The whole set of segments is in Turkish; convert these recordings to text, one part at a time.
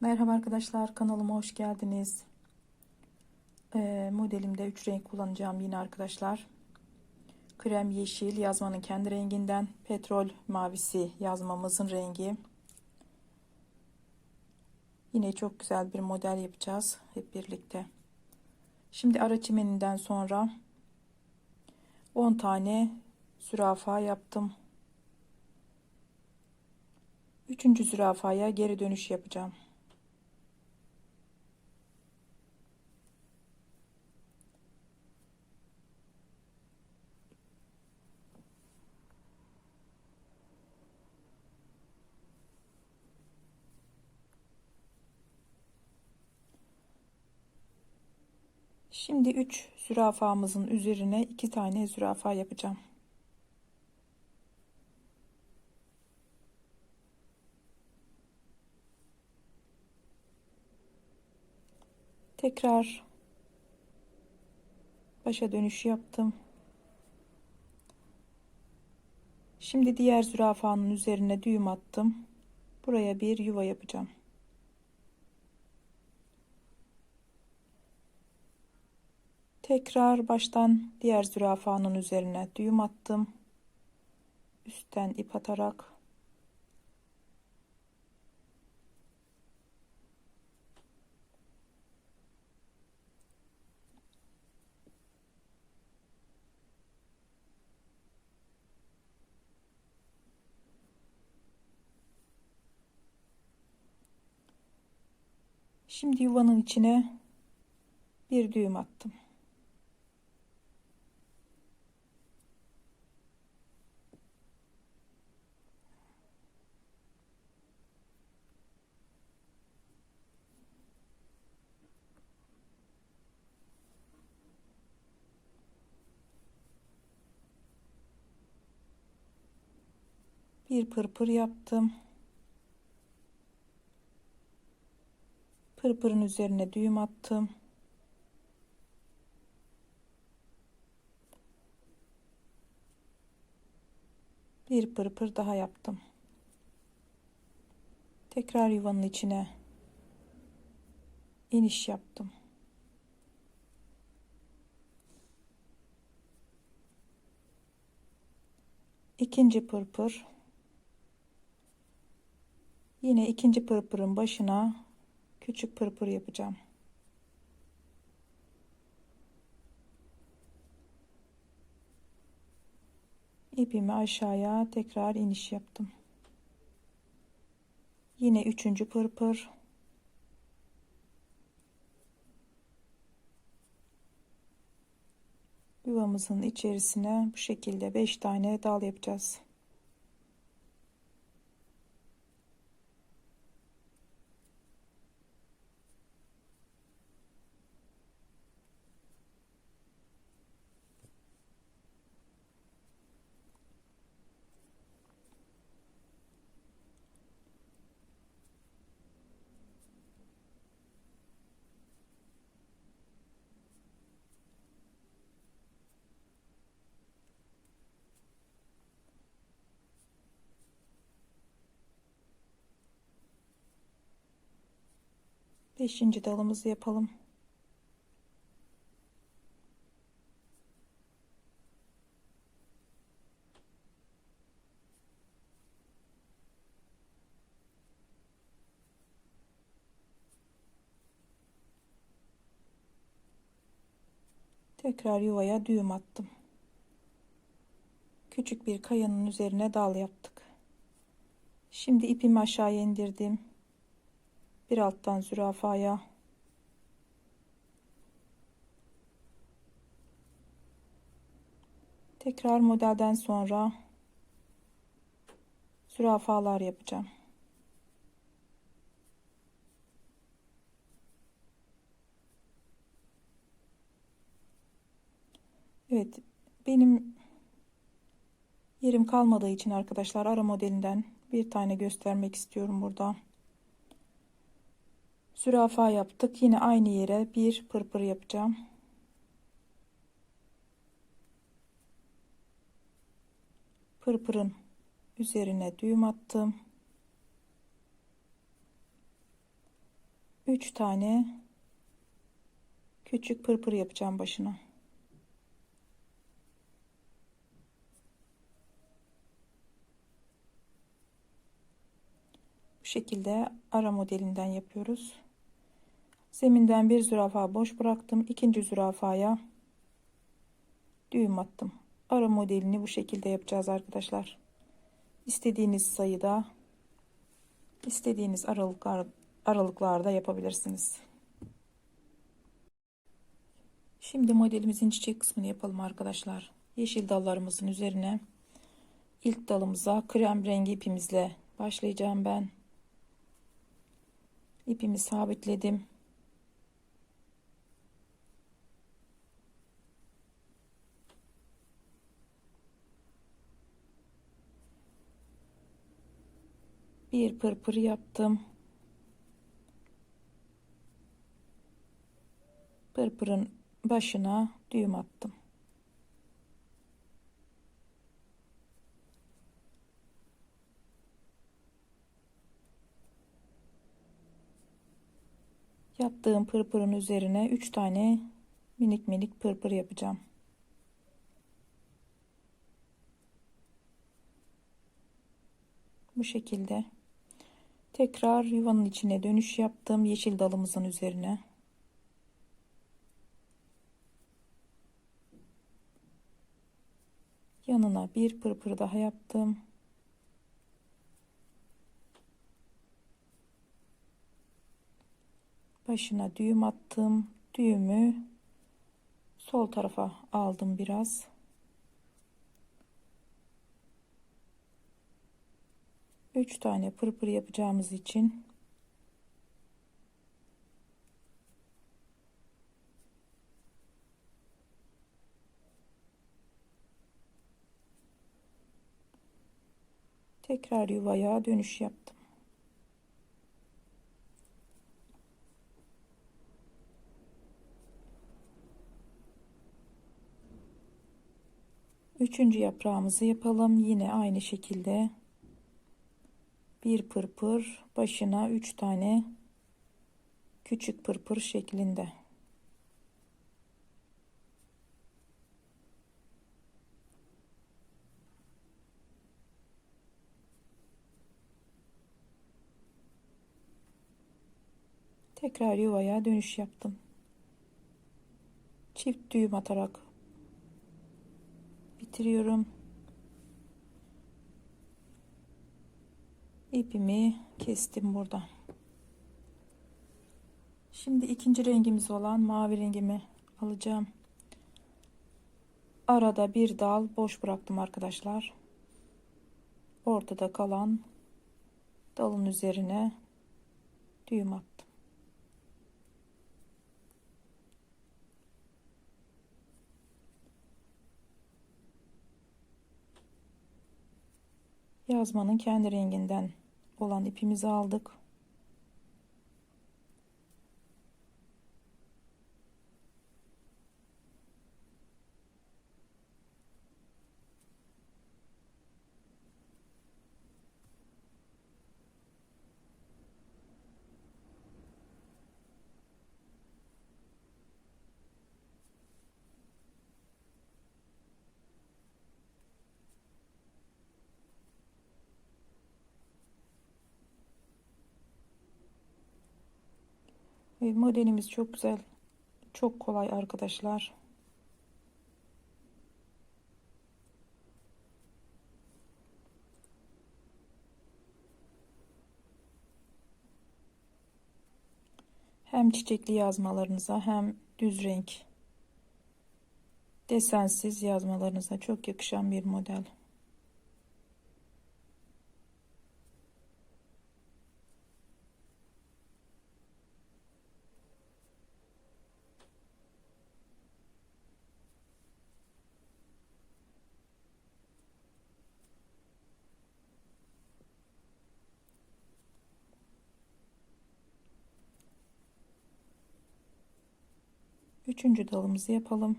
Merhaba arkadaşlar kanalıma hoş geldiniz. Ee, modelimde 3 renk kullanacağım yine arkadaşlar. Krem yeşil yazmanın kendi renginden petrol mavisi yazmamızın rengi. Yine çok güzel bir model yapacağız hep birlikte. Şimdi ara çimeninden sonra 10 tane zürafa yaptım. Üçüncü zürafaya geri dönüş yapacağım. Şimdi 3 zürafamızın üzerine 2 tane zürafa yapacağım. Tekrar başa dönüş yaptım. Şimdi diğer zürafanın üzerine düğüm attım. Buraya bir yuva yapacağım. Tekrar baştan diğer zürafanın üzerine düğüm attım. Üstten ip atarak Şimdi yuvanın içine bir düğüm attım. Bir pırpır yaptım. Pırpırın üzerine düğüm attım. Bir pırpır daha yaptım. Tekrar yuvanın içine iniş yaptım. İkinci pırpır Yine ikinci pırpırın başına küçük pırpır yapacağım. İpimi aşağıya tekrar iniş yaptım. Yine üçüncü pırpır. Yuvamızın içerisine bu şekilde 5 tane dal yapacağız. Beşinci dalımızı yapalım. Tekrar yuvaya düğüm attım. Küçük bir kayanın üzerine dal yaptık. Şimdi ipimi aşağıya indirdim bir alttan zürafaya tekrar modelden sonra zürafalar yapacağım. Evet benim yerim kalmadığı için arkadaşlar ara modelinden bir tane göstermek istiyorum burada. Zürafa yaptık. Yine aynı yere bir pırpır yapacağım. Pırpırın üzerine düğüm attım. 3 tane küçük pırpır yapacağım başına. Bu şekilde ara modelinden yapıyoruz. Zeminden bir zürafa boş bıraktım. İkinci zürafaya düğüm attım. Ara modelini bu şekilde yapacağız arkadaşlar. İstediğiniz sayıda istediğiniz aralıklar aralıklarda yapabilirsiniz. Şimdi modelimizin çiçek kısmını yapalım arkadaşlar. Yeşil dallarımızın üzerine ilk dalımıza krem rengi ipimizle başlayacağım ben. İpimi sabitledim. Bir pırpır yaptım. Pırpırın başına düğüm attım. Yaptığım pırpırın üzerine 3 tane minik minik pırpır yapacağım. Bu şekilde. Tekrar yuvanın içine dönüş yaptım yeşil dalımızın üzerine. Yanına bir pırpır daha yaptım. Başına düğüm attım. Düğümü sol tarafa aldım biraz. Üç tane pırpır yapacağımız için tekrar yuvaya dönüş yaptım. Üçüncü yaprağımızı yapalım. Yine aynı şekilde bir pırpır başına üç tane küçük pırpır şeklinde. Tekrar yuvaya dönüş yaptım. Çift düğüm atarak bitiriyorum. İpimi kestim burada. Şimdi ikinci rengimiz olan mavi rengimi alacağım. Arada bir dal boş bıraktım arkadaşlar. Ortada kalan dalın üzerine düğüm attım. yazmanın kendi renginden olan ipimizi aldık. Ve modelimiz çok güzel. Çok kolay arkadaşlar. Hem çiçekli yazmalarınıza hem düz renk desensiz yazmalarınıza çok yakışan bir model. Üçüncü dalımızı yapalım.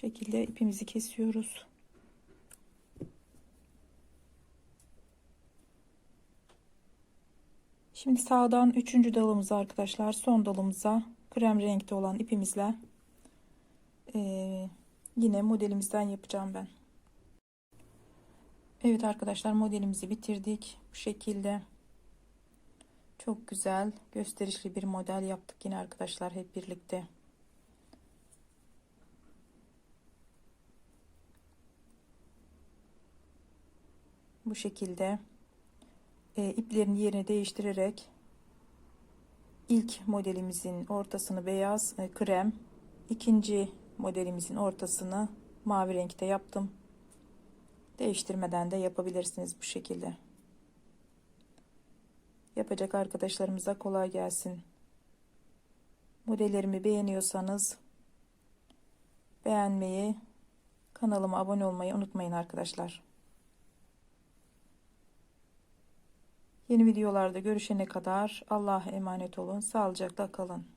Şekilde ipimizi kesiyoruz. Şimdi sağdan üçüncü dalımıza arkadaşlar son dalımıza krem renkte olan ipimizle eee, yine modelimizden yapacağım ben. Evet arkadaşlar modelimizi bitirdik. Bu şekilde çok güzel gösterişli bir model yaptık yine arkadaşlar hep birlikte. Bu şekilde e, iplerin yerini değiştirerek ilk modelimizin ortasını beyaz e, krem ikinci modelimizin ortasını mavi renkte yaptım. Değiştirmeden de yapabilirsiniz bu şekilde. Yapacak arkadaşlarımıza kolay gelsin. Modellerimi beğeniyorsanız beğenmeyi kanalıma abone olmayı unutmayın arkadaşlar Yeni videolarda görüşene kadar Allah'a emanet olun. Sağlıcakla kalın.